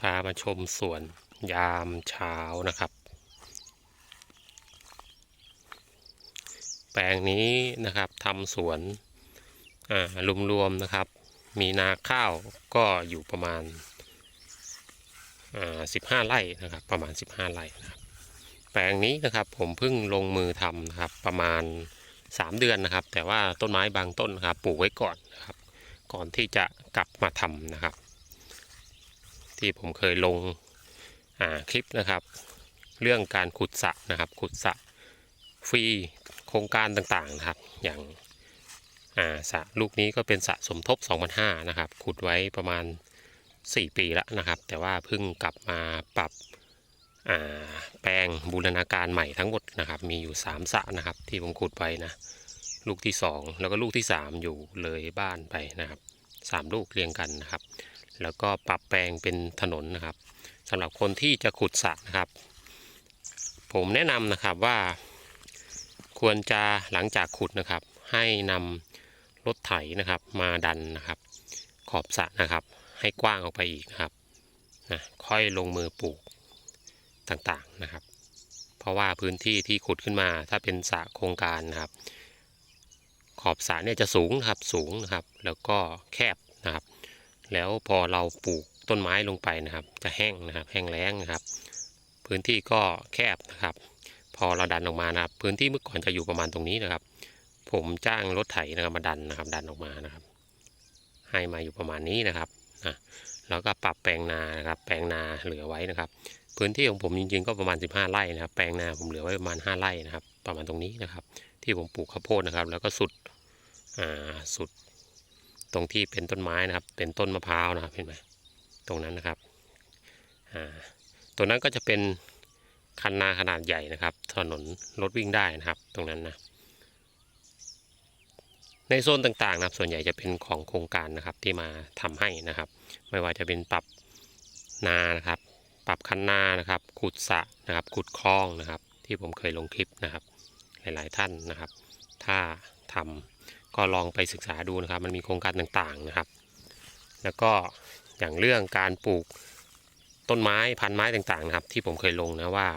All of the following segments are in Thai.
พามาชมสวนยามเช้านะครับ แปลงนี้นะครับทำสวนรวมๆนะครับ มีนาข้าวก็อยู่ประมาณอ่า15ไร่นะครับ ประมาณ 15 ไร่นะครับ แปลงนี้นะครับผมเพิ่งลงมือทำนะครับประมาณ 3 เดือนนะครับ แต่ว่าต้นไม้บางต้นนะครับปลูกไว้ก่อนนะครับ ก่อนที่จะกลับมาทำนะครับ ที่ผมเคยลงคลิปนะครับ เรื่องการขุดสระนะครับ ขุดสระฟรีโครงการต่างๆนะครับ อย่างาสระลูกนี้ก็เป็นสระสมทบ 2005นะครับ ขุดไว้ประมาณ 4 ปีแล้วนะครับ แต่ว่าเพิ่งกลับมาปรับแปลงบูรณาการใหม่ทั้งหมดนะครับ มีอยู่ 3สระนะครับ ที่ผมขุดไว้นะลูกที่ 2 แล้วก็ลูกที่ 3 อยู่เลยบ้านไปนะครับ 3 ลูกเรียงกันนะครับ แล้วก็ปรับแปลงเป็นถนนนะครับสำหรับคนที่จะขุดสระนะครับ ผมแนะนำนะครับว่า ควรจะหลังจากขุดนะครับ ให้นำรถไถนะครับมาดันนะครับ ขอบสระนะครับ ให้กว้างออกไปอีกนะครับนะค่อยลงมือปลูกต่างๆนะครับ เพราะว่าพื้นที่ที่ขุดขึ้นมาถ้าเป็นสระโครงการนะครับ ขอบสระเนี่ยจะสูงนะครับสูงนะครับ แล้วก็แคบนะครับ แล้วพอเราปลูกต้นไม้ลงไปนะครับ จะแห้งนะครับ แห้งแล้งนะครับ พื้นที่ก็แคบนะครับ พอเราดันออกมานะครับ พื้นที่เมื่อก่อนจะอยู่ประมาณตรงนี้นะครับ ผมจ้างรถไถนะครับมาดันนะครับ ดันออกมานะครับ ให้มาอยู่ประมาณนี้นะครับนะแล้วก็ปรับแปลงนานะครับ แปลงนาเหลือไว้นะครับ พื้นที่ของผมจริงๆก็ประมาณ 15 ไร่นะครับ แปลงนาผมเหลือไว้ประมาณ 5 ไร่นะครับ ประมาณตรงนี้นะครับ ที่ผมปลูกข้าวโพดนะครับ แล้วก็สุด อ่า สุด ตรงที่เป็นต้นไม้นะครับ เป็นต้นมะพร้าวนะครับเห็นไหมตรงนั้นนะครับอ่าตัวนั้นก็จะเป็นคันนาขนาดใหญ่นะครับ ถนนรถวิ่งได้นะครับ ตรงนั้นนะในโซนต่างๆนะครับ ส่วนใหญ่จะเป็นของโครงการนะครับที่มาทำให้นะครับ ไม่ว่าจะเป็นปรับนานะครับ ปรับคันนานะครับ ขุดสะนะครับ ขุดคลองนะครับ ที่ผมเคยลงคลิปนะครับ หลายๆท่านนะครับ ถ้าทำ ก็ลองไปศึกษาดูนะครับ มันมีโครงการต่างๆนะครับ แล้วก็อย่างเรื่องการปลูกต้นไม้พันไม้ต่างๆนะครับ ที่ผมเคยลงนะว่า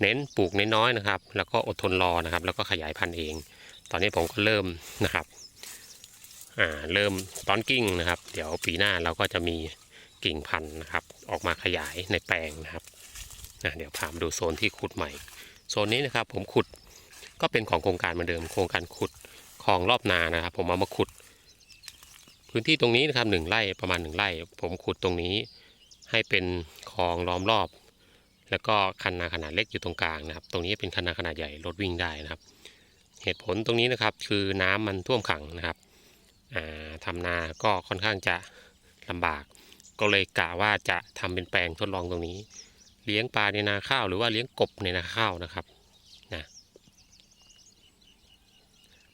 เน้นปลูกน้อยๆนะครับ แล้วก็อดทนรอนะครับ แล้วก็ขยายพันธุ์เอง ตอนนี้ผมก็เริ่มนะครับอ่าเริ่มตอนกิ่งนะครับ เดี๋ยวปีหน้าเราก็จะมีกิ่งพันธุ์นะครับ ออกมาขยายในแปลงนะครับนะเดี๋ยวพามาดูโซนที่ขุดใหม่ โซนนี้นะครับผมขุดก็เป็นของโครงการเหมือนเดิม โครงการขุด คลองรอบนานะครับ ผมเอามาขุด พื้นที่ตรงนี้นะครับหนึ่งไร่ประมาณหนึ่งไร่ ผมขุดตรงนี้ให้เป็นคลองล้อมรอบ แล้วก็คันนาขนาดเล็กอยู่ตรงกลางนะครับ ตรงนี้เป็นคันนาขนาดใหญ่รถวิ่งได้นะครับ เหตุผลตรงนี้นะครับ คือน้ำมันท่วมขังนะครับอ่าทำนาก็ค่อนข้างจะลำบาก ก็เลยกะว่าจะทำเป็นแปลงทดลองตรงนี้ เลี้ยงปลาในนาข้าวหรือว่าเลี้ยงกบในนาข้าวนะครับ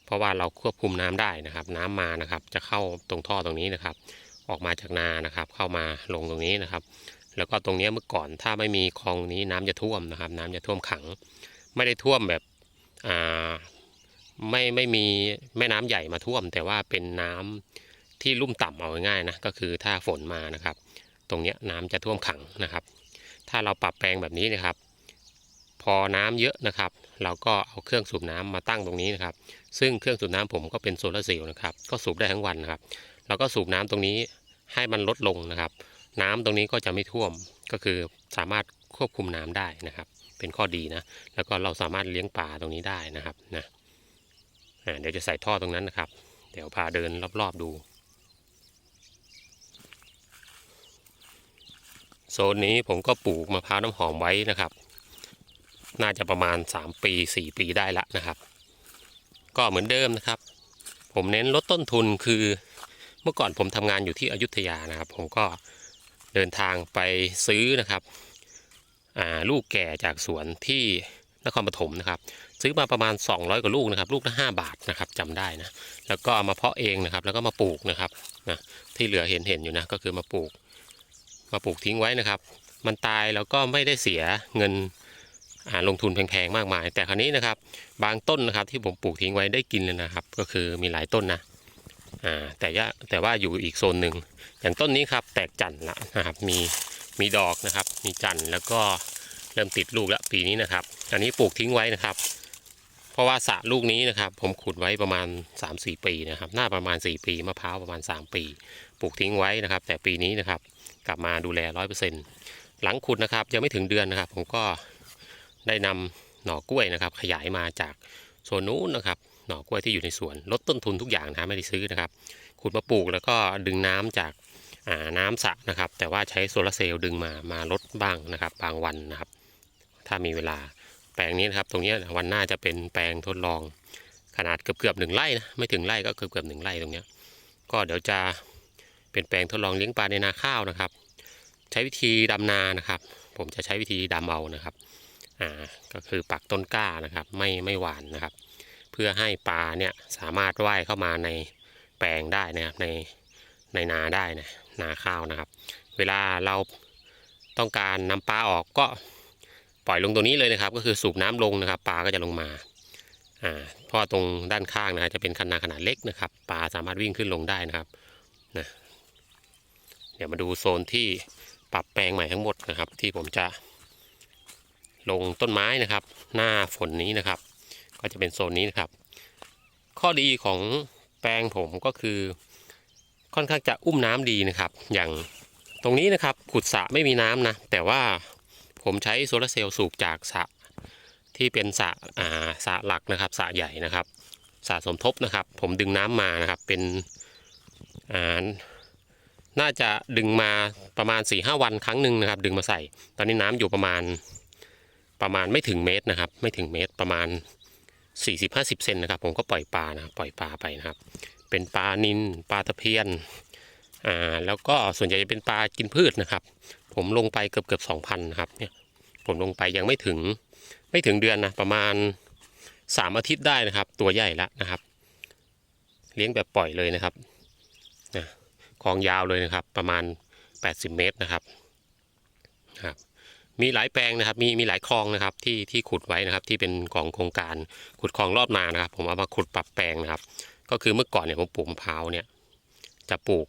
เพ ราะว่าเราควบคุมน้ำได้นะครับ น้ำมานะครับ จะเข้าตรงท่อตรงนี้นะครับ ออกมาจากนานะครับ เข้ามาลงตรงนี้นะครับ แล้วก็ตรงนี้เมื่อก่อนถ้าไม่มีคลองนี้น้ำจะท่วมนะครับ น้ำจะท่วมขัง ไม่ได้ท่วมแบบอ่าไม่ไม่มีแม่น้ำใหญ่มาท่วม แต่ว่าเป็นน้ำที่ลุ่มต่ำเอาง่ายๆนะก็คือถ้าฝนมานะครับ ตรงนี้น้ำจะท่วมขังนะครับ ถ้าเราปรับแปลงแบบนี้นะครับ พอน้ำเยอะนะครับ เราก็เอาเครื่องสูบน้ำมาตั้งตรงนี้นะครับ ซึ่งเครื่องสูบน้ำผมก็เป็นโซลาร์เซลล์นะครับ ก็สูบได้ทั้งวันนะครับ แล้วก็สูบน้ำตรงนี้ให้มันลดลงนะครับ น้ำตรงนี้ก็จะไม่ท่วม ก็คือสามารถควบคุมน้ำได้นะครับ เป็นข้อดีนะ แล้วก็เราสามารถเลี้ยงปลาตรงนี้ได้นะครับนะเดี๋ยวจะใส่ท่อตรงนั้นนะครับ เดี๋ยวพาเดินรอบๆดู โซนนี้ผมก็ปลูกมะพร้าวน้ำหอมไว้นะครับ น่าจะประมาณ 3 ปี 4 ปีได้ละนะครับ ก็เหมือนเดิมนะครับ ผมเน้นลดต้นทุนคือเมื่อก่อนผมทำงานอยู่ที่อยุธยานะครับ ผมก็เดินทางไปซื้อนะครับลูกแก่จากสวนที่นครปฐมนะครับ ซื้อมาประมาณ 200กว่าลูกนะครับ ลูกละ5บาทนะครับจำได้นะแล้วก็เอามาเพาะเองนะครับ แล้วก็มาปลูกนะครับนะที่เหลือเห็นเห็นอยู่นะก็คือมาปลูก มาปลูกทิ้งไว้นะครับ มันตายแล้วก็ไม่ได้เสียเงิน ลงทุนแพงๆมากมาย แต่คราวนี้นะครับ บางต้นนะครับที่ผมปลูกทิ้งไว้ได้กินเลยนะครับ ก็คือมีหลายต้นนะอ่าแต่ยะแต่ว่าอยู่อีกโซนหนึ่งอย่างต้นนี้ครับแตกจันทร์ละนะครับมีมีดอกนะครับ มีจันทร์แล้วก็เริ่มติดลูกแล้วปีนี้นะครับ อันนี้ปลูกทิ้งไว้นะครับ เพราะว่าสระลูกนี้นะครับ ผมขุดไว้ประมาณ 3-4 ปีนะครับ หน้าประมาณ 4 ปีมะพร้าวประมาณ 3 ปี ปลูกทิ้งไว้นะครับ แต่ปีนี้นะครับ กลับมาดูแลร้อยเปอร์เซ็นต์หลังขุดนะครับยังไม่ถึงเดือนนะครับ ผมก็ ได้นำหน่อกล้วยนะครับ ขยายมาจากโซนนู้นนะครับ หน่อกล้วยที่อยู่ในสวนลดต้นทุนทุกอย่างนะไม่ได้ซื้อนะครับขุดมาปลูกแล้วก็ดึงน้ำจากาน้ำสระนะครับ แต่ว่าใช้โซลาร์เซลล์ดึงมามาลดบ้างนะครับ บางวันนะครับ ถ้ามีเวลาแปลงนี้นะครับ ตรงนี้วันหน้าจะเป็นแปลงทดลอง ขนาดเกือบเกือบหนึ่งไร่นะไม่ถึงไร่ก็เกือบเกือบหนึ่งไร่ตรงนี้ก็เดี๋ยวจะเป็นแปลงทดลองเลี้ยงปลาในนาข้าวนะครับ ใช้วิธีดำนานะครับ ผมจะใช้วิธีดำเอานะครับ อ่าก็คือปักต้นกล้านะครับ ไม่ไม่หวานนะครับ เพื่อให้ปลาเนี่ยสามารถว่ายเข้ามาในแปลงได้นะครับในในนาได้นะนาข้าวนะครับ เวลาเราต้องการนำปลาออกก็ปล่อยลงตรงนี้เลยนะครับ ก็คือสูบน้ำลงนะครับ ปลาก็จะลงมาอ่าเพราะตรงด้านข้างนะจะเป็นคันนาขนาดเล็กนะครับ ปลาสามารถวิ่งขึ้นลงได้นะครับนะเดี๋ยวมาดูโซนที่ปรับแปลงใหม่ทั้งหมดนะครับ ที่ผมจะ ลงต้นไม้นะครับ หน้าฝนนี้นะครับ ก็จะเป็นโซนนี้นะครับ ข้อดีของแปลงผมก็คือ ค่อนข้างจะอุ้มน้ำดีนะครับ อย่างตรงนี้นะครับขุดสระไม่มีน้ำนะ แต่ว่าผมใช้โซลาร์เซลล์สูบจากสระที่เป็นสระอ่าสระหลักนะครับสระใหญ่นะครับสระสมทบนะครับ ผมดึงน้ำมานะครับเป็นอ่าน่าจะดึงมาประมาณ4ีหวันครั้งหนึ่งนะครับ ดึงมาใส่ ตอนนี้น้ำอยู่ประมาณ ประมาณไม่ถึงเมตรนะครับ ไม่ถึงเมตรประมาณ 40-50เซนนะครับ ผมก็ปล่อยปลานะปล่อยปลาไปนะครับ เป็นปลานิลปลาตะเพียนอ่าแล้วก็ส่วนใหญ่จะเป็นปลากินพืชนะครับ ผมลงไปเกือบเกือบสองพันนะครับเนี่ยผมลงไปยังไม่ถึงไม่ถึงเดือนนะประมาณสามอาทิตย์ได้นะครับ ตัวใหญ่ล้วนะครับ เลี้ยงแบบปล่อยเลยนะครับนะคลองยาวเลยนะครับ ประมาณ 80 เมตรนะครับครับ มีหลายแปลงนะครับ มีมีหลายคลองนะครับที่ที่ขุดไว้นะครับ ที่เป็นของโครงการขุดคลองรอบนานะครับ ผมเอามาขุดปรับแปลงนะครับ ก็คือเมื่อก่อนเนี่ยผมปลูกมะพร้าวเนี่ย จะปลูก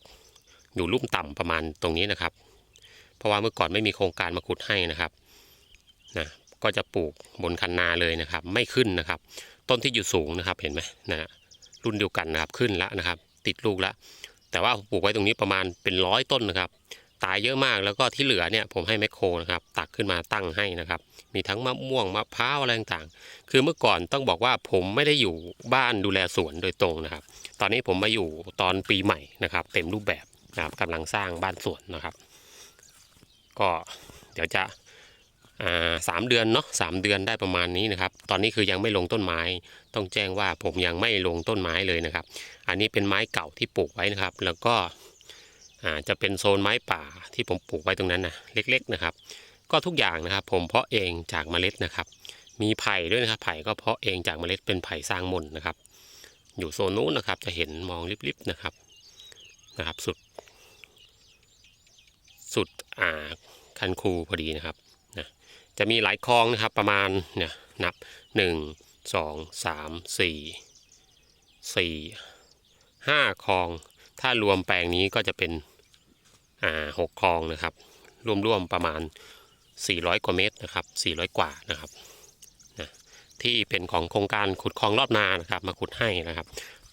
อยู่ลุ่มต่ำประมาณตรงนี้นะครับ เพราะว่าเมื่อก่อนไม่มีโครงการมาขุดให้นะครับนะก็จะปลูกบนคันนาเลยนะครับ ไม่ขึ้นนะครับ ต้นที่อยู่สูงนะครับเห็นไหมนะรุ่นเดียวกันนะครับขึ้นแล้วนะครับ ติดลูกแล้วแต่ว่าปลูกไว้ตรงนี้ประมาณเป็นร้อยต้นนะครับ ตายเยอะมากแล้วก็ที่เหลือเนี่ยผมให้แมคโครนะครับ ตักขึ้นมาตั้งให้นะครับ มีทั้งมะม่วงมะพร้าวอะไรต่างๆ คือเมื่อก่อนต้องบอกว่าผมไม่ได้อยู่บ้านดูแลสวนโดยตรงนะครับ ตอนนี้ผมมาอยู่ตอนปีใหม่นะครับ เต็มรูปแบบนะครับกำลังสร้างบ้านสวนนะครับ ก็เดี๋ยวจะสามเดือนเนาะสามเดือนได้ประมาณนี้นะครับ ตอนนี้คือยังไม่ลงต้นไม้ ต้องแจ้งว่าผมยังไม่ลงต้นไม้เลยนะครับ อันนี้เป็นไม้เก่าที่ปลูกไว้นะครับ แล้วก็ อ่าจะเป็นโซนไม้ป่าที่ผมปลูกไว้ตรงนั้นนะเล็ก ๆนะครับ ก็ทุกอย่างนะครับ ผมเพาะเองจากเมล็ดนะครับ มีไผ่ด้วยนะครับ ไผ่ก็เพาะเองจากเมล็ดเป็นไผ่สร้างมนนะครับ อยู่โซนนู้นนะครับ จะเห็นมองลิบๆนะครับนะครับ สุด สุดอ่าคันคูพอดีนะครับนะจะมีหลายคลองนะครับประมาณเนี่ยนับหนึ่งสองสามสี่สี่ห้าคลอง ถ้ารวมแปลงนี้ก็จะเป็น หกคลองนะครับร่วมๆประมาณ 400 กว่าเมตรนะครับ 400 กว่านะครับนะที่เป็นของโครงการขุดคลองรอบนานะครับ มาขุดให้นะครับ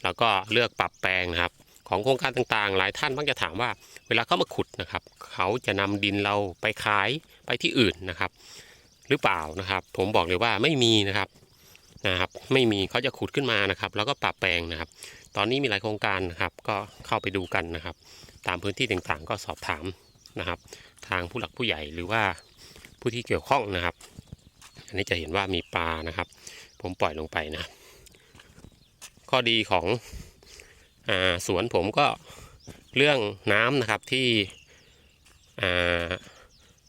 แล้วก็เลือกปรับแปลงนะครับ ของโครงการต่างๆ หลายท่านมักจะถามว่า เวลาเขามาขุดนะครับ เขาจะนำดินเราไปขายไปที่อื่นนะครับ หรือเปล่านะครับ ผมบอกเลยว่าไม่มีนะครับนะครับ ไม่มีเขาจะขุดขึ้นมานะครับ แล้วก็ปรับแปลงนะครับ ตอนนี้มีหลายโครงการนะครับ ก็เข้าไปดูกันนะครับ ตามพื้นที่ต่างๆ ก็สอบถามนะครับ ทางผู้หลักผู้ใหญ่หรือว่าผู้ที่เกี่ยวข้องนะครับ อันนี้จะเห็นว่ามีปลานะครับ ผมปล่อยลงไปนะ ข้อดีของอสวนผมก็เรื่องน้ำนะครับที่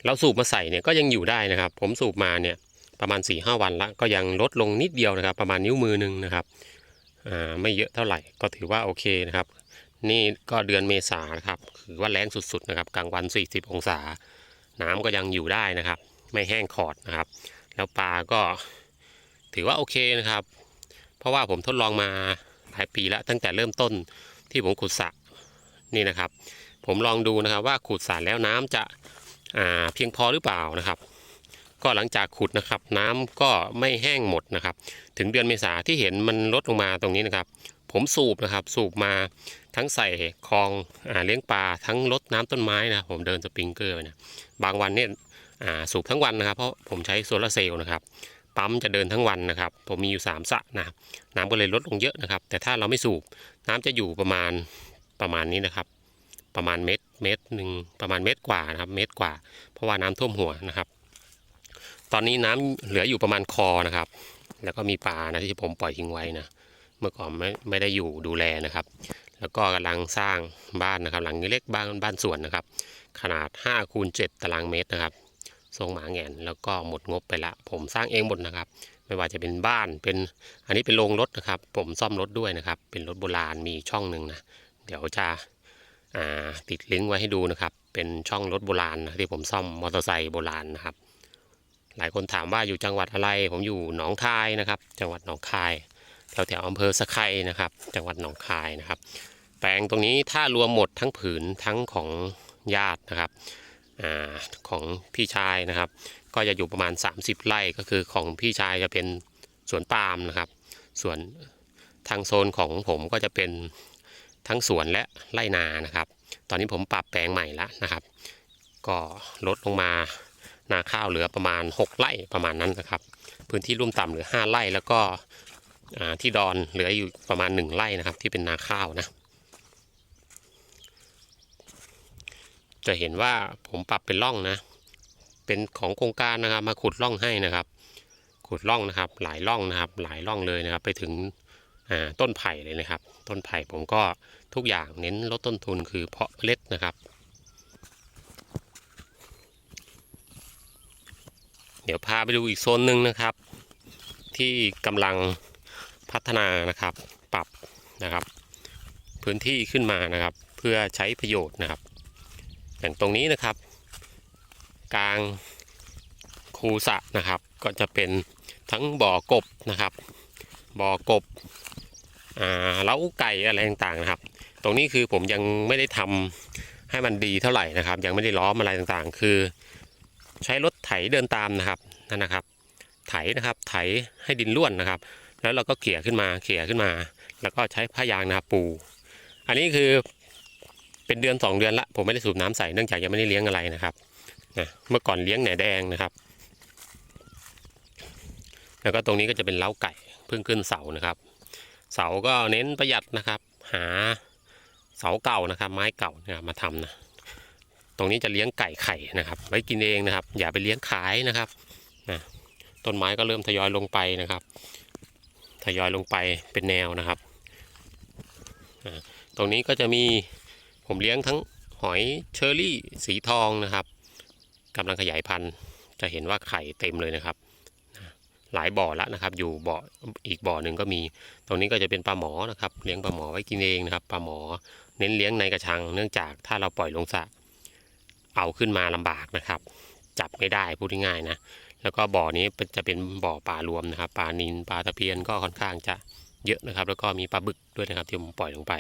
เราสูบมาใส่เนี่ยก็ยังอยู่ได้นะครับ ผมสูบมาเนี่ยประมาณ4ี่ห้าวันละก็ยังลดลงนิดเดียวนะครับ ประมาณนิ้วมือหนึ่งนะครับ ไม่เยอะเท่าไหร่ก็ถือว่าโอเคนะครับ นี่ก็เดือนเมษานะครับถือว่าแรงสุดๆนะครับกลางวัน 40 องศา น้ำก็ยังอยู่ได้นะครับ ไม่แห้งขอดนะครับ แล้วปลาก็ถือว่าโอเคนะครับ เพราะว่าผมทดลองมาหลายปีแล้วตั้งแต่เริ่มต้นที่ผมขุดสระนี่นะครับ ผมลองดูนะครับว่าขุดสระแล้วน้ำจะเพียงพอหรือเปล่านะครับ ก็หลังจากขุดนะครับ น้ำก็ไม่แห้งหมดนะครับ ถึงเดือนเมษาที่เห็นมันลดลงมาตรงนี้นะครับ ผมสูบนะครับ สูบมาทั้งใส่คลองอเลี้ยงปลาทั้งลดน้ำต้นไม้นะผมเดินสปริงเกอร์ไปนะบางวันเนี่ยสูบทั้งวันนะครับ เพราะผมใช้โซลาร์เซลล์นะครับปั๊มจะเดินทั้งวันนะครับ ผมมีอยู่ 3สระนะน้ำก็เลยลดลงเยอะนะครับ แต่ถ้าเราไม่สูบน้ำจะอยู่ประมาณประมาณนี้นะครับ ประมาณเมตรเมตรหนึ่งประมาณเมตรกว่านะครับ เมตรกว่า เพราะว่าน้ำท่วมหัวนะครับ ตอนนี้น้ำเหลืออยู่ประมาณคอนะครับ แล้วก็มีปลานะที่ผมปล่อยทิ้งไว้นะ เมื่อก่อนไม่ไม่ได้อยู่ดูแลนะครับ แล้วก็กำลังสร้างบ้านนะครับ หลังเล็กบ้านบ้านสวนนะครับ ขนาด5คูณ7ตารางเมตรนะครับ ทรงหมาแงนแล้วก็หมดงบไปละ ผมสร้างเองหมดนะครับ ไม่ว่าจะเป็นบ้านเป็นอันนี้เป็นโรงรถนะครับ ผมซ่อมรถด้วยนะครับ เป็นรถโบราณมีช่องหนึ่งนะเดี๋ยวจะติดลิงก์ไว้ให้ดูนะครับ เป็นช่องรถโบราณนะที่ผมซ่อมมอเตอร์ไซค์โบราณนะครับ หลายคนถามว่าอยู่จังหวัดอะไร ผมอยู่หนองคายนะครับ จังหวัดหนองคายแถวแถวอำเภอสะไครนะครับ จังหวัดหนองคายนะครับ แปลงตรงนี้ถ้ารวมหมดทั้งผืนทั้งของญาตินะครับอของพี่ชายนะครับ ก็จะอยู่ประมาณ 30 ไร่ก็คือของพี่ชายจะเป็นสวนปาล์มนะครับ ส่วนทางโซนของผมก็จะเป็นทั้งสวนและไร่นานะครับ ตอนนี้ผมปรับแปลงใหม่แล้วนะครับ ก็ลดลงมา นาข้าวเหลือประมาณ 6 ไร่ประมาณนั้นนะครับ พื้นที่รุ่มต่ำเหลือ 5 ไร่แล้วก็ที่ดอนเหลืออยู่ประมาณหนึ่งไร่นะครับ ที่เป็นนาข้าวนะ จะเห็นว่าผมปรับเป็นร่องนะ เป็นของโครงการนะครับ มาขุดร่องให้นะครับ ขุดร่องนะครับ หลายร่องนะครับ หลายร่องเลยนะครับ ไปถึงต้นไผ่เลยนะครับ ต้นไผ่ผมก็ทุกอย่างเน้นลดต้นทุนคือเพาะเมล็ดนะครับ ดี๋ยวพาไปดูอีกโซนหนึ่งนะครับ ที่กำลังพัฒนานะครับ ปรับนะครับ พื้นที่ขึ้นมานะครับ เพื่อใช้ประโยชน์นะครับ อย่างตรงนี้นะครับ กลางคูสะนะครับ ก็จะเป็นทั้งบ่อกบนะครับ บ่อกบอ่าเล้าไก่อะไรต่างๆนะครับ ตรงนี้คือผมยังไม่ได้ทำให้มันดีเท่าไหร่นะครับ ยังไม่ได้ล้อมอะไรต่างๆ คือ ใช้รถไถเดินตามนะครับนั่นนะครับ ไถนะครับไถให้ดินร่วนนะครับ แล้วเราก็เขี่ยขึ้นมาเขี่ยขึ้นมา แล้วก็ใช้ผ้ายางนะครับปู อันนี้คือเป็นเดือนสองเดือนละผมไม่ได้สูบน้ำใส่เนื่องจากยังไม่ได้เลี้ยงอะไรนะครับนะเมื่อก่อนเลี้ยงแหนแดงนะครับ แล้วก็ตรงนี้ก็จะเป็นเล้าไก่เพิ่งขึ้นเสานะครับ เสาก็เน้นประหยัดนะครับ หาเสาเก่านะครับ ไม้เก่าเนี่ยมาทำนะ ตรงนี้จะเลี้ยงไก่ไข่นะครับ ไว้กินเองนะครับ อย่าไปเลี้ยงขายนะครับนะต้นไม้ก็เริ่มทยอยลงไปนะครับทยอยลงไปเป็นแนวนะครับ ตรงนี้ก็จะมีผมเลี้ยงทั้งหอยเชอรี่สีทองนะครับกำลังขยายพันธุ์จะเห็นว่าไข่เต็มเลยนะครับ หลายบ่อแล้วนะครับ อยู่บ่ออีกบ่อหนึ่งก็มี ตรงนี้ก็จะเป็นปลาหมอนะครับ เลี้ยงปลาหมอไว้กินเองนะครับปลาหมอ เน้นเลี้ยงในกระชัง เนื่องจากถ้าเราปล่อยลงสระ เอาขึ้นมาลำบากนะครับ จับไม่ได้พูดง่ายๆนะแล้วก็บ่อนี้จะเป็นบ่อปลารวมนะครับปลานิลปลาตะเพียนก็ค่อนข้างจะเยอะนะครับ แล้วก็มีปลาบึกด้วยนะครับที่ผมปล่อยลงไป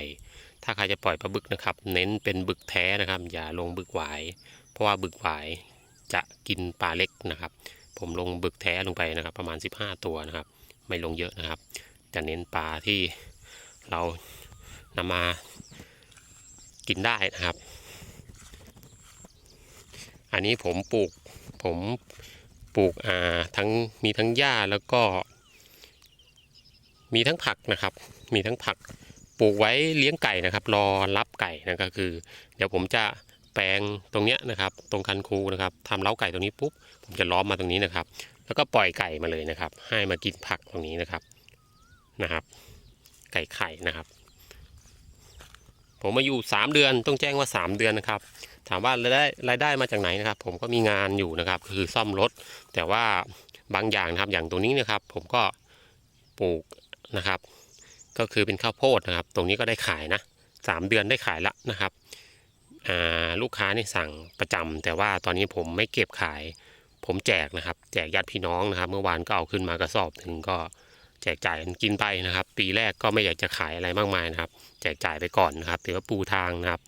ถ้าใครจะปล่อยปลาบึกนะครับ เน้นเป็นบึกแท้นะครับ อย่าลงบึกหวาย เพราะว่าบึกหวายจะกินปลาเล็กนะครับ ผมลงบึกแท้ลงไปนะครับ ประมาณ 15 ตัวนะครับ ไม่ลงเยอะนะครับ จะเน้นปลาที่เรานำมากินได้นะครับ อันนี้ผมปลูกผมปลูกอ่าทั้งมีทั้งหญ้าแล้วก็ มีทั้งผักนะครับ มีทั้งผักปลูกไว้เลี้ยงไก่นะครับ รอรับไก่นะก็คือ เดี๋ยวผมจะแปลงตรงเนี้ยนะครับ ตรงคันคูนะครับทำเล้าไก่ตรงนี้ปุ๊บผมจะล้อมมาตรงนี้นะครับ แล้วก็ปล่อยไก่มาเลยนะครับ ให้มากินผักตรงนี้นะครับนะครับ ไก่ไข่นะครับ ผมมาอยู่สามเดือนต้องแจ้งว่าสามเดือนนะครับ ถามว่ารายได้รายได้มาจากไหนนะครับ ผมก็มีงานอยู่นะครับ คือซ่อมรถ แต่ว่าบางอย่างนะครับอย่างตรงนี้นะครับ ผมก็ปลูกนะครับ ก็คือเป็นข้าวโพดนะครับ ตรงนี้ก็ได้ขายนะสามเดือนได้ขายละนะครับลูกค้านี่สั่งประจำแต่ว่าตอนนี้ผมไม่เก็บขาย ผมแจกนะครับ แจกญาติพี่น้องนะครับ เมื่อวานก็เอาขึ้นมากระสอบหนึ่งก็ แจกจ่ายกินไปนะครับ ปีแรกก็ไม่อยากจะขายอะไรมากมายนะครับ แจกจ่ายไปก่อนนะครับถือว่าปูทางนะครับ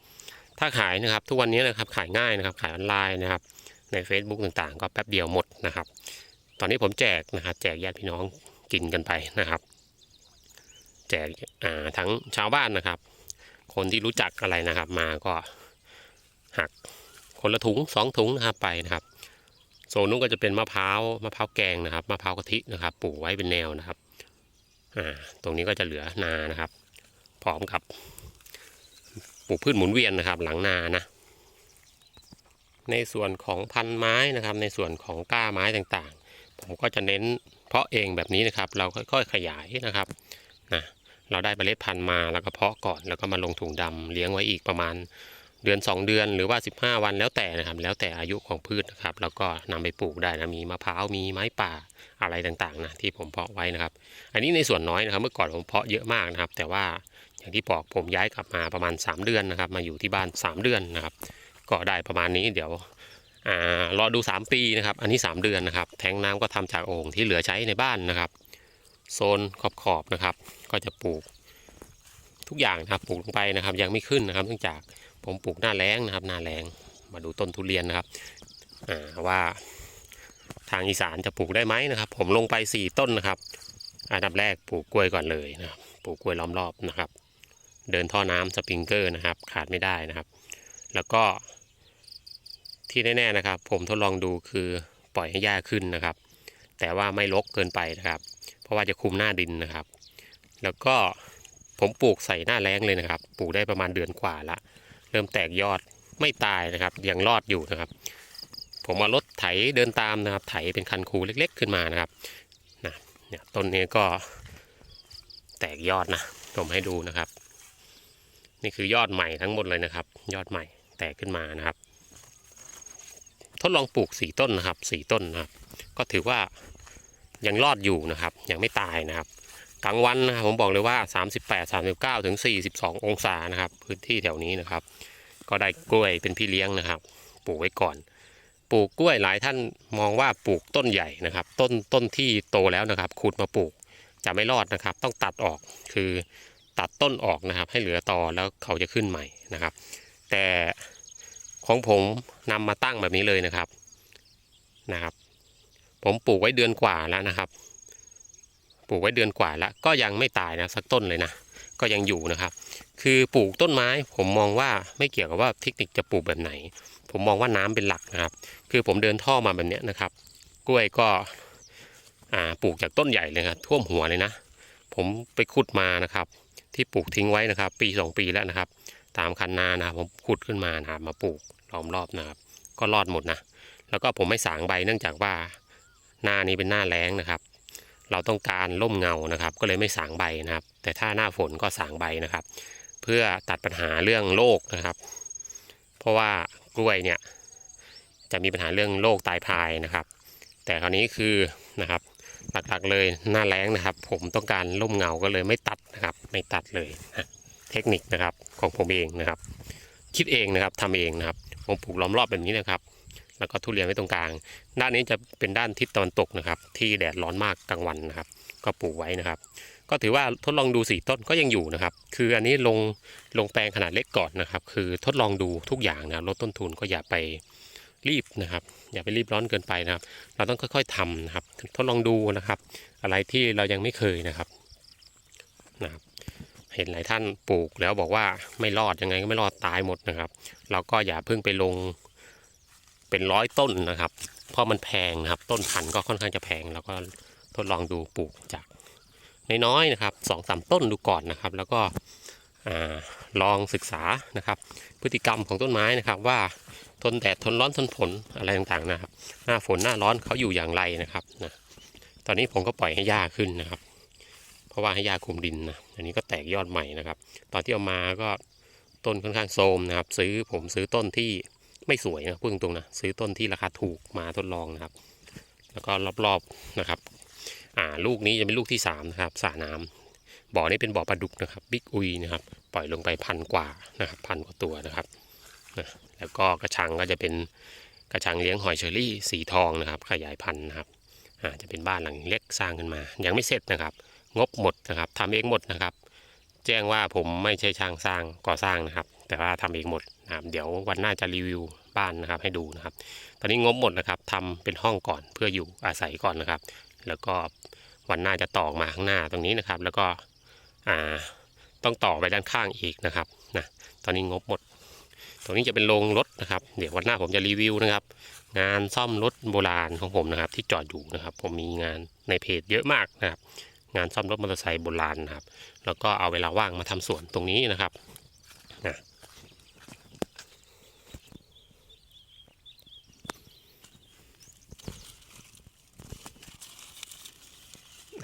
ถ้าขายนะครับทุกวันนี้นะครับขายง่ายนะครับ ขายออนไลน์นะครับ ใน Facebook ต่างๆ ก็แป๊บเดียวหมดนะครับ ตอนนี้ผมแจกนะครับ แจกญาติพี่น้องกินกันไปนะครับ แจกทั้งชาวบ้านนะครับ คนที่รู้จักอะไรนะครับ มาก็หักคนละถุงสองถุงนะครับไปนะครับโซนนู้นก็จะเป็นมะพร้าวมะพร้าวแกงนะครับมะพร้าวกะทินะครับปลูกไว้เป็นแนวนะครับ ตรงนี้ก็จะเหลือนานะครับ พร้อมกับปลูกพืชหมุนเวียนนะครับ หลังนานะ ในส่วนของพันไม้นะครับ ในส่วนของก้าไม้ต่างๆ ผมก็จะเน้นเพาะเองแบบนี้นะครับ เราค่อยๆขยายนะครับนะเราได้เมล็ดพันธุ์มาแล้วก็เพาะก่อนแล้วก็มาลงถุงดำเลี้ยงไว้อีกประมาณ เดือน 2 เดือนหรือว่า 15 วันแล้วแต่นะครับ แล้วแต่อายุของพืชนะครับ แล้วก็นำไปปลูกได้นะมีมะพร้าวมีไม้ป่าอะไรต่างๆนะที่ผมเพาะไว้นะครับ อันนี้ในส่วนน้อยนะครับ เมื่อก่อนผมเพาะเยอะมากนะครับ แต่ว่าอย่างที่บอกผมย้ายกลับมาประมาณ 3 เดือนนะครับ มาอยู่ที่บ้าน 3 เดือนนะครับ ก็ได้ประมาณนี้เดี๋ยวรอดู 3 ปีนะครับ อันนี้ 3 เดือนนะครับ แทงน้ำก็ทำจากโอ่งที่เหลือใช้ในบ้านนะครับ โซนขอบๆนะครับ ก็จะปลูก ทุกอย่างนะครับปลูกลงไปนะครับ ยังไม่ขึ้นนะครับ เนื่องจาก ผมปลูกหน้าแล้งนะครับ หน้าแล้งมาดูต้นทุเรียนนะครับว่าทางอีสานจะปลูกได้ไหมนะครับ ผมลงไป 4 ต้นนะครับอันดับแรกปลูกกล้วยก่อนเลยนะครับปลูกกล้วยล้อมรอบนะครับ เดินท่อน้ำสปริงเกอร์นะครับ ขาดไม่ได้นะครับ แล้วก็ที่แน่ๆนะครับ ผมทดลองดูคือปล่อยให้หญ้าขึ้นนะครับ แต่ว่าไม่รกเกินไปนะครับ เพราะว่าจะคุมหน้าดินนะครับ แล้วก็ผมปลูกใส่หน้าแล้งเลยนะครับ ปลูกได้ประมาณเดือนกว่าละ เริ่มแตกยอดไม่ตายนะครับยังรอดอยู่นะครับ ผมเอารถไถเดินตามนะครับ ไถเป็นคันคูเล็ก ๆ ขึ้นมานะครับนะเนี่ยต้นนี้ก็แตกยอดนะผมให้ดูนะครับ นี่คือยอดใหม่ทั้งหมดเลยนะครับ ยอดใหม่แตกขึ้นมานะครับ ทดลองปลูกสี่ต้นนะครับสี่ต้นนะครับ ก็ถือว่ายังรอดอยู่นะครับ ยังไม่ตายนะครับกลางวันนะครับผมบอกเลยว่า 38 39 ถึง 42 องศานะครับ พื้นที่แถวนี้นะครับ ก็ได้กล้วยเป็นพี่เลี้ยงนะครับ ปลูกไว้ก่อน ปลูกกล้วยหลายท่านมองว่าปลูกต้นใหญ่นะครับ ต้นต้นที่โตแล้วนะครับขุดมาปลูกจะไม่รอดนะครับ ต้องตัดออกคือตัดต้นออกนะครับ ให้เหลือตอแล้วเขาจะขึ้นใหม่นะครับ แต่ของผมนำมาตั้งแบบนี้เลยนะครับนะครับ ผมปลูกไว้เดือนกว่าแล้วนะครับ ปลูกไว้เดือนกว่าแล้วก็ยังไม่ตายนะสักต้นเลยนะก็ยังอยู่นะครับ คือปลูกต้นไม้ผมมองว่าไม่เกี่ยวกับว่าเทคนิคจะปลูกแบบไหน ผมมองว่าน้ำเป็นหลักนะครับ คือผมเดินท่อมาแบบนี้นะครับ กล้วยก็ปลูกจากต้นใหญ่เลยครับท่วมหัวเลยนะ ผมไปขุดมานะครับ ที่ปลูกทิ้งไว้นะครับ ปีสองปีแล้วนะครับ ตามคันนานะครับผมขุดขึ้นมานะครับมาปลูกล้อมรอบนะครับ ก็รอดหมดนะ แล้วก็ผมไม่สางใบเนื่องจากว่าหน้านี้เป็นหน้าแล้งนะครับ เราต้องการร่มเงานะครับ ก็เลยไม่สางใบนะครับ แต่ถ้าหน้าฝนก็สางใบนะครับ เพื่อตัดปัญหาเรื่องโรคนะครับ เพราะว่ากล้วยเนี่ยจะมีปัญหาเรื่องโรคตายพายนะครับ แต่คราวนี้คือนะครับหลักๆเลยหน้าแล้งนะครับ ผมต้องการร่มเงาก็เลยไม่ตัดนะครับ ไม่ตัดเลยนะเทคนิคนะครับของผมเองนะครับ คิดเองนะครับทำเองนะครับผมปลูกล้อมรอบแบบนี้นะครับ แล้วก็ทุเรียนไว้ตรงกลาง ด้านนี้จะเป็นด้านทิศตะวันตกนะครับ ที่แดดร้อนมากกลางวันนะครับ ก็ปลูกไว้นะครับ ก็ถือว่าทดลองดูสี่ต้นก็ยังอยู่นะครับ คืออันนี้ลงลงแปลงขนาดเล็กก่อนนะครับ คือทดลองดูทุกอย่างนะครับลดต้นทุนก็อย่าไปรีบนะครับ อย่าไปรีบร้อนเกินไปนะครับ เราต้องค่อยๆทำนะครับ ทดลองดูนะครับ อะไรที่เรายังไม่เคยนะครับนะครับเห็นหลายท่านปลูกแล้วบอกว่าไม่รอดยังไงก็ไม่รอดตายหมดนะครับ เราก็อย่าเพิ่งไปลงเป็นร้อยต้นนะครับ เพราะมันแพงนะครับ ต้นพันธุ์ก็ค่อนข้างจะแพง แล้วก็ทดลองดูปลูกจาก น้อยๆนะครับสองสามต้นดูก่อนนะครับ แล้วก็อลองศึกษานะครับ พฤติกรรมของต้นไม้นะครับ ว่าทนแดดทนร้อนทนฝนอะไรต่างๆนะครับ หน้าฝนหน้าร้อนเขาอยู่อย่างไรนะครับนะตอนนี้ผมก็ปล่อยให้หญ้าขึ้นนะครับ เพราะว่าให้หญ้าคุมดินนะอันนี้ก็แตกยอดใหม่นะครับ ตอนที่เอามาก็ต้นค่อนข้างโทรมนะครับ ซื้อผมซื้อต้นที่ไม่สวยนะพูดตรงๆนะซื้อต้นที่ราคาถูกมาทดลองนะครับ แล้วก็รอบๆนะครับ อ่าลูกนี้จะเป็นลูกที่สามนะครับสระน้ำบ่อนี้เป็นบ่อปลาดุกนะครับบิ๊กอุยนะครับปล่อยลงไปพันกว่านะครับพันกว่าตัวนะครับนะแล้วก็กระชังก็จะเป็นกระชังเลี้ยงหอยเชอรี่สีทองนะครับ ขยายพันธุ์นะครับอ่าจะเป็นบ้านหลังเล็กสร้างขึ้นมา ยังไม่เสร็จนะครับ งบหมดนะครับทำเองหมดนะครับ แจ้งว่าผมไม่ใช่ช่างสร้างก่อสร้างนะครับ แต่ว่าทำเองหมดนะครับเดี๋ยววันหน้าจะรีวิวบ้านนะครับให้ดูนะครับ ตอนนี้งบหมดนะครับทำเป็นห้องก่อนเพื่ออยู่อาศัยก่อนนะครับ แล้วก็วันหน้าจะต่อมาข้างหน้าตรงนี้นะครับ แล้วก็ต้องต่อไปด้านข้างอีกนะครับนะตอนนี้งบหมด ตรงนี้จะเป็นโรงรถนะครับ เดี๋ยววันหน้าผมจะรีวิวนะครับ งานซ่อมรถโบราณของผมนะครับ ที่จอดอยู่นะครับ ผมมีงานในเพจเยอะมากนะครับ งานซ่อมรถมอเตอร์ไซค์โบราณนะครับ แล้วก็เอาเวลาว่างมาทำสวนตรงนี้นะครับนะ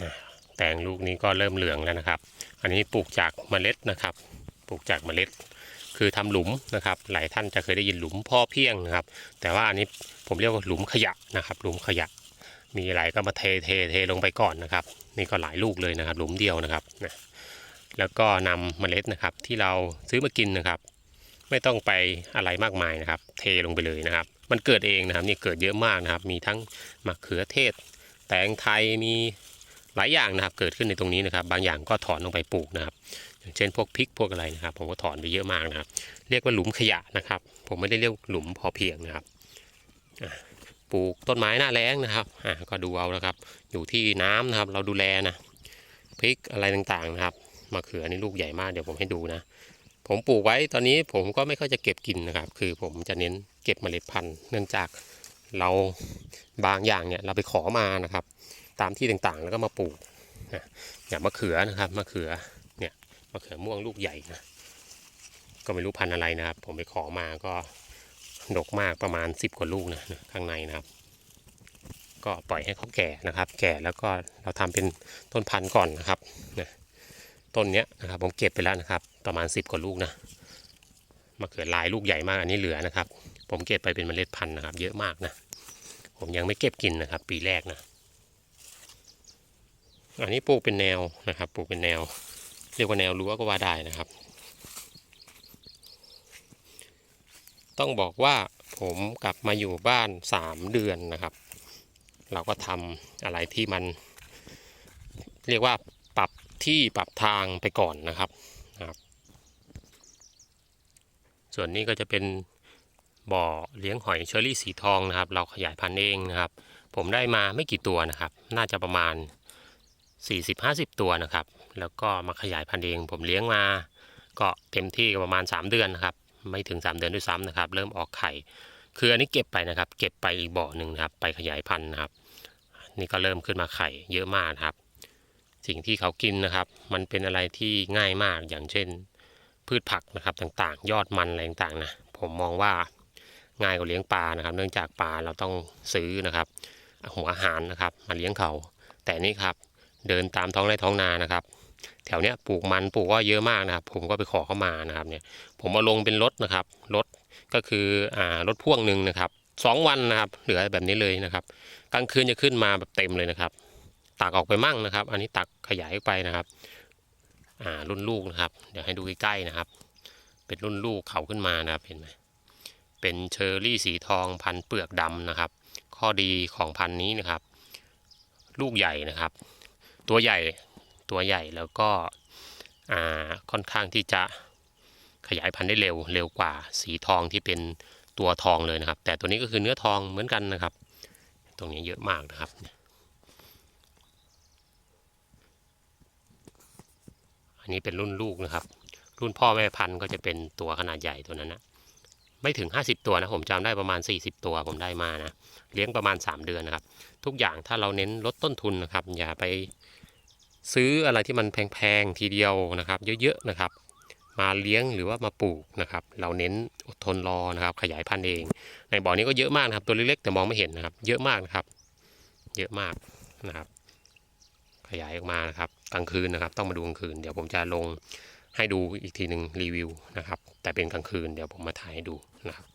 อะ แตงลูกนี้ก็เริ่มเหลืองแล้วนะครับ อันนี้ปลูกจากเมล็ดนะครับ ปลูกจากเมล็ด คือทำหลุมนะครับ หลายท่านจะเคยได้ยินหลุมพ่อเพียงนะครับ แต่ว่าอันนี้ผมเรียกว่าหลุมขยะนะครับ หลุมขยะ มีอะไรก็มาเทเทเทลงไปก่อนนะครับ นี่ก็หลายลูกเลยนะครับ หลุมเดียวนะครับนะแล้วก็นำเมล็ดนะครับที่เราซื้อมากินนะครับ ไม่ต้องไปอะไรมากมายนะครับ เทลงไปเลยนะครับ มันเกิดเองนะครับนี่เกิดเยอะมากนะครับ มีทั้งมะเขือเทศ แตงไทยมี หลายอย่างนะครับเกิดขึ้นในตรงนี้นะครับ บางอย่างก็ถอนลงไปปลูกนะครับ อย่างเช่นพวกพริกพวกอะไรนะครับ ผมก็ถอนไปเยอะมากนะครับ เรียกว่าหลุมขยะนะครับ ผมไม่ได้เรียกหลุมพอเพียงนะครับปลูกต้นไม้หน้าแล้งนะครับอะก็ดูเอานะครับ อยู่ที่น้ำนะครับ เราดูแลนะพริกอะไรต่างๆนะครับมะเขือนี่ลูกใหญ่มากเดี๋ยวผมให้ดูนะผมปลูกไว้ตอนนี้ผมก็ไม่ค่อยจะเก็บกินนะครับ คือผมจะเน้นเก็บเมล็ดพันธุ์ เนื่องจากเราบางอย่างเนี่ยเราไปขอมานะครับ ตามที่ต่างๆ แล้วก็มาปลูกนะอย่างมะเขือนะครับมะเขือเนี่ยมะเขือม่วงลูกใหญ่นะก็ไม่รู้พันธุ์อะไรนะครับ ผมไปขอมาก็ดกมากประมาณ 10 กว่าลูกนะข้างในนะครับ ก็ปล่อยให้เขาแก่นะครับ แก่แล้วก็เราทำเป็นต้นพันธุ์ก่อนนะครับนะต้นเนี้ยนะครับผมเก็บไปแล้วนะครับ ประมาณ 10 กว่าลูกนะมะเขือลายลูกใหญ่มากอันนี้เหลือนะครับ ผมเก็บไปเป็นเมล็ดพันธุ์นะครับ เยอะมากนะผมยังไม่เก็บกินนะครับ ปีแรกนะ อันนี้ปลูกเป็นแนวนะครับปลูกเป็นแนว เรียกว่าแนวรั้วก็ว่าได้นะครับ ต้องบอกว่าผมกลับมาอยู่บ้านสามเดือนนะครับ เราก็ทำอะไรที่มัน เรียกว่าปรับที่ปรับทางไปก่อนนะครับนะครับ ส่วนนี้ก็จะเป็นบ่อเลี้ยงหอยเชอรี่สีทองนะครับ เราขยายพันธุ์เองนะครับ ผมได้มาไม่กี่ตัวนะครับ น่าจะประมาณ 40-50 ตัวนะครับ แล้วก็มาขยายพันธุ์เองผมเลี้ยงมาก็เต็มที่ก็ประมาณ 3 เดือนนะครับ ไม่ถึง 3 เดือนด้วยซ้ำนะครับ เริ่มออกไข่ คืออันนี้เก็บไปนะครับ เก็บไปอีกบ่อหนึ่งนะครับ ไปขยายพันธุ์นะครับ นี่ก็เริ่มขึ้นมาไข่เยอะมากครับ สิ่งที่เขากินนะครับ มันเป็นอะไรที่ง่ายมาก อย่างเช่น พืชผักนะครับต่างๆ ยอดมันอะไรต่างๆนะ ผมมองว่าง่ายกว่าเลี้ยงปลานะครับ เนื่องจากปลาเราต้องซื้อนะครับ หัวอาหารนะครับ มาเลี้ยงเขา แต่นี่ครับ เดินตามท้องไร่ท้องนานะครับ แถวเนี้ยปลูกมันปลูกก็เยอะมากนะครับ ผมก็ไปขอเข้ามานะครับเนี่ย ผมมาลงเป็นรถนะครับรถก็คืออ่ารถพ่วงหนึ่งนะครับสองวันนะครับ เหลือแบบนี้เลยนะครับ กลางคืนจะขึ้นมาแบบเต็มเลยนะครับ ตักออกไปมั่งนะครับ อันนี้ตักขยายไปนะครับ อ่ารุ่นลูกนะครับ เดี๋ยวให้ดูใกล้ๆนะครับ เป็นรุ่นลูกเขาขึ้นมานะครับเห็นไหมเป็นเชอร์รี่สีทองพันเปลือกดำนะครับ ข้อดีของพันธุ์นี้นะครับ ลูกใหญ่นะครับ ตัวใหญ่ตัวใหญ่แล้วก็ค่อนข้างที่จะขยายพันธุ์ได้เร็วเร็วกว่าสีทองที่เป็นตัวทองเลยนะครับ แต่ตัวนี้ก็คือเนื้อทองเหมือนกันนะครับ ตรงนี้เยอะมากนะครับ อันนี้เป็นรุ่นลูกนะครับ รุ่นพ่อแม่พันธุ์ก็จะเป็นตัวขนาดใหญ่ตัวนั้นนะไม่ถึง 50 ตัวนะผมจำได้ประมาณ 40 ตัวผมได้มานะเลี้ยงประมาณ 3 เดือนนะครับ ทุกอย่างถ้าเราเน้นลดต้นทุนนะครับ อย่าไป ซื้ออะไรที่มันแพงๆทีเดียวนะครับ เยอะๆนะครับ มาเลี้ยงหรือว่ามาปลูกนะครับ เราเน้นอดทนรอนะครับ ขยายพันธุ์เอง ในบ่อนี้ก็เยอะมากนะครับ ตัวเล็กๆแต่มองไม่เห็นนะครับ เยอะมากนะครับ เยอะมากนะครับ ขยายออกมานะครับกลางคืนนะครับ ต้องมาดูกลางคืน เดี๋ยวผมจะลงให้ดูอีกทีหนึ่งรีวิวนะครับ แต่เป็นกลางคืนเดี๋ยวผมมาถ่ายให้ดูนะครับ